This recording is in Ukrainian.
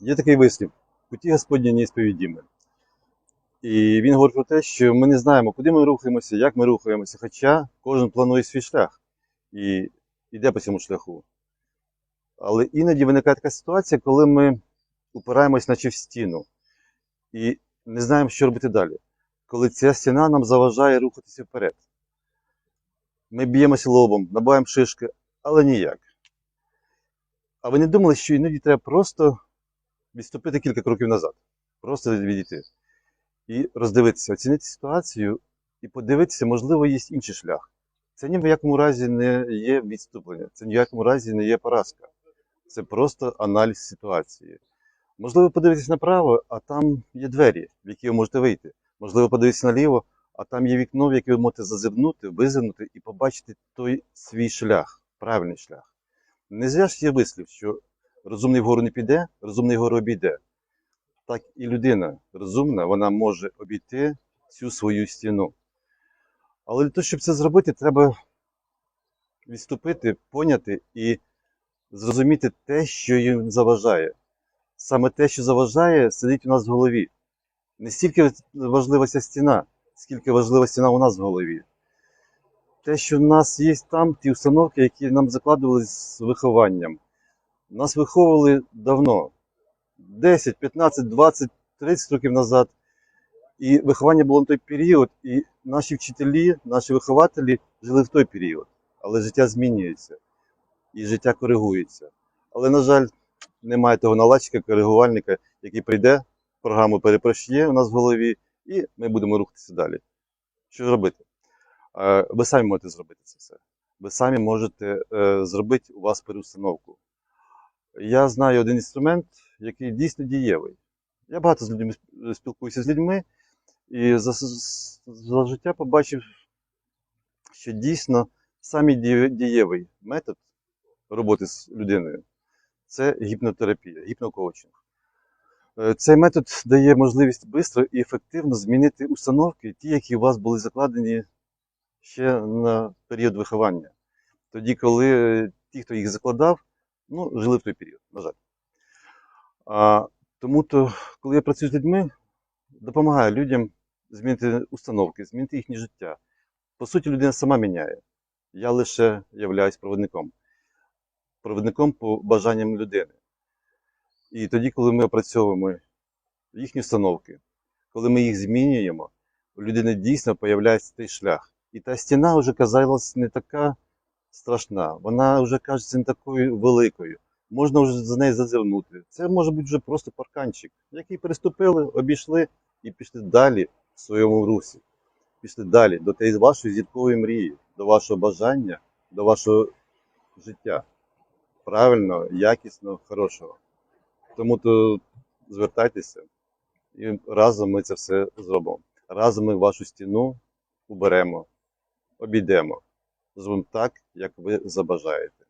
Є такий вислів: путі Господні неісповідімі. І він говорить про те, що ми не знаємо, куди ми рухаємося, як ми рухаємося, хоча кожен планує свій шлях і йде по цьому шляху. Але іноді виникає така ситуація, коли ми упираємось наче в стіну і не знаємо, що робити далі. Коли ця стіна нам заважає рухатися вперед. Ми б'ємося лобом, набуваємо шишки, але ніяк. А ви не думали, що іноді треба просто відступити кілька кроків назад, просто відійти і роздивитися, оцінити ситуацію і подивитися, можливо, є інший шлях. Це ні в якому разі не є відступлення, це ні в якому разі не є поразка. Це просто аналіз ситуації. Можливо, подивитися направо, а там є двері, в які ви можете вийти. Можливо, подивитися наліво, а там є вікно, в яке ви можете зазирнути, визирнути і побачити той свій шлях, правильний шлях. Не зря ж є вислів, що розумний вгору не піде, розумний вгору обійде. Так і людина розумна, вона може обійти цю свою стіну. Але для того, щоб це зробити, треба відступити, поняти і зрозуміти те, що їм заважає. Саме те, що заважає, сидить у нас в голові. Не стільки важлива ця стіна, скільки важлива стіна у нас в голові. Те, що в нас є там, ті установки, які нам закладували з вихованням. Нас виховували давно, 10, 15, 20, 30 років назад. І виховання було на той період, і наші вчителі, наші вихователі жили в той період. Але життя змінюється і життя коригується. Але, на жаль, немає того наладчика, коригувальника, який прийде, програму перепрощує у нас в голові, і ми будемо рухатися далі. Що робити? Е, Ви самі можете зробити це все. Ви самі можете е, зробити у вас переустановку. Я знаю один інструмент, який дійсно дієвий. Я багато з людьми спілкуюся з людьми, і за, за життя побачив, що дійсно самий дієвий метод роботи з людиною це гіпнотерапія, гіпнокоучинг. Е, Цей метод дає можливість швидко і ефективно змінити установки, ті, які у вас були закладені ще на період виховання. Тоді, коли е, ті, хто їх закладав, ну, жили в той період, на жаль. Тому то, коли я працюю з людьми, допомагаю людям змінити установки, змінити їхнє життя. По суті, людина сама міняє. Я лише являюсь провідником. Провідником по бажанням людини. І тоді, коли ми опрацьовуємо їхні установки, коли ми їх змінюємо, у людини дійсно появляється той шлях. І та стіна вже казалась не така страшна, вона вже кажеться не такою великою. Можна вже за неї зазирнути. Це може бути вже просто парканчик, який переступили, обійшли і пішли далі в своєму русі. Пішли далі до тієї вашої зіркової мрії, до вашого бажання, до вашого життя. Правильно, якісно, хорошого. Тому то звертайтеся і разом ми це все зробимо. Разом ми вашу стіну уберемо, обійдемо. Зробимо так, як ви забажаєте.